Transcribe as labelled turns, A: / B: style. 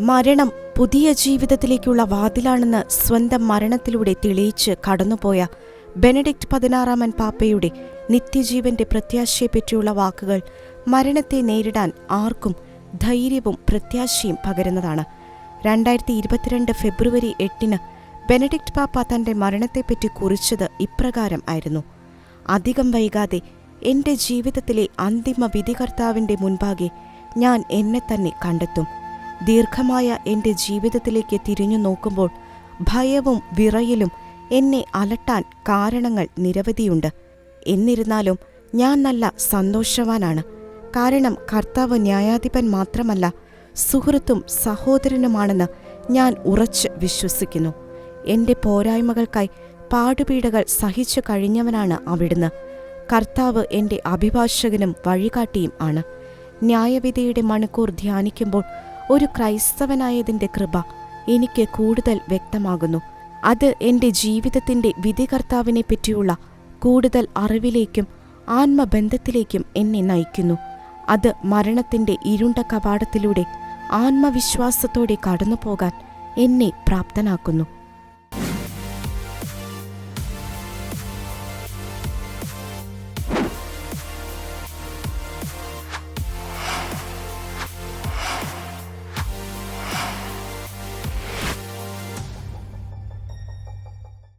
A: മരണം പുതിയ ജീവിതത്തിലേക്കുള്ള വാതിലാണെന്ന് സ്വന്തം മരണത്തിലൂടെ തെളിയിച്ച് കടന്നുപോയ ബെനഡിക്റ്റ് പതിനാറാമൻ പാപ്പയുടെ നിത്യജീവന്റെ പ്രത്യാശയെപ്പറ്റിയുള്ള വാക്കുകൾ മരണത്തെ നേരിടാൻ ആർക്കും ധൈര്യവും പ്രത്യാശയും പകരുന്നതാണ്. രണ്ടായിരത്തി ഇരുപത്തിരണ്ട് ഫെബ്രുവരി എട്ടിന് ബെനഡിക്റ്റ് പാപ്പ തന്റെ മരണത്തെപ്പറ്റി കുറിച്ചത് ഇപ്രകാരം ആയിരുന്നു. അധികം വൈകാതെ എന്റെ ജീവിതത്തിലെ അന്തിമ വിധികർത്താവിന്റെ മുൻപാകെ ഞാൻ എന്നെ തന്നെ കണ്ടെത്തും. ദീർഘമായ എന്റെ ജീവിതത്തിലേക്ക് തിരിഞ്ഞു നോക്കുമ്പോൾ ഭയവും വിറയലും എന്നെ അലട്ടാൻ കാരണങ്ങൾ നിരവധിയുണ്ട്. എന്നിരുന്നാലും ഞാൻ നല്ല സന്തോഷവാനാണ്. കാരണം കർത്താവ് ന്യായാധിപൻ മാത്രമല്ല സുഹൃത്തും സഹോദരനുമാണെന്ന് ഞാൻ ഉറച്ച് വിശ്വസിക്കുന്നു. എന്റെ പോരായ്മകൾക്കായി പാടുപീടകൾ സഹിച്ചു കഴിഞ്ഞവനാണ് അവിടുന്ന്. കർത്താവ് എന്റെ അഭിഭാഷകനും വഴികാട്ടിയും ആണ്. ന്യായവിധിയുടെ മണിക്കൂർ ധ്യാനിക്കുമ്പോൾ ഒരു ക്രൈസ്തവനായതിന്റെ കൃപ എനിക്ക് കൂടുതൽ വ്യക്തമാകുന്നു. അത് എന്റെ ജീവിതത്തിന്റെ വിധികർത്താവിനെ പറ്റിയുള്ള കൂടുതൽ അറിവിലേക്കും ആത്മബന്ധത്തിലേക്കും എന്നെ നയിക്കുന്നു. അത് മരണത്തിന്റെ ഇരുണ്ട കവാടത്തിലൂടെ ആത്മവിശ്വാസത്തോടെ കടന്നു പോകാൻ എന്നെ പ്രാപ്തനാക്കുന്നു.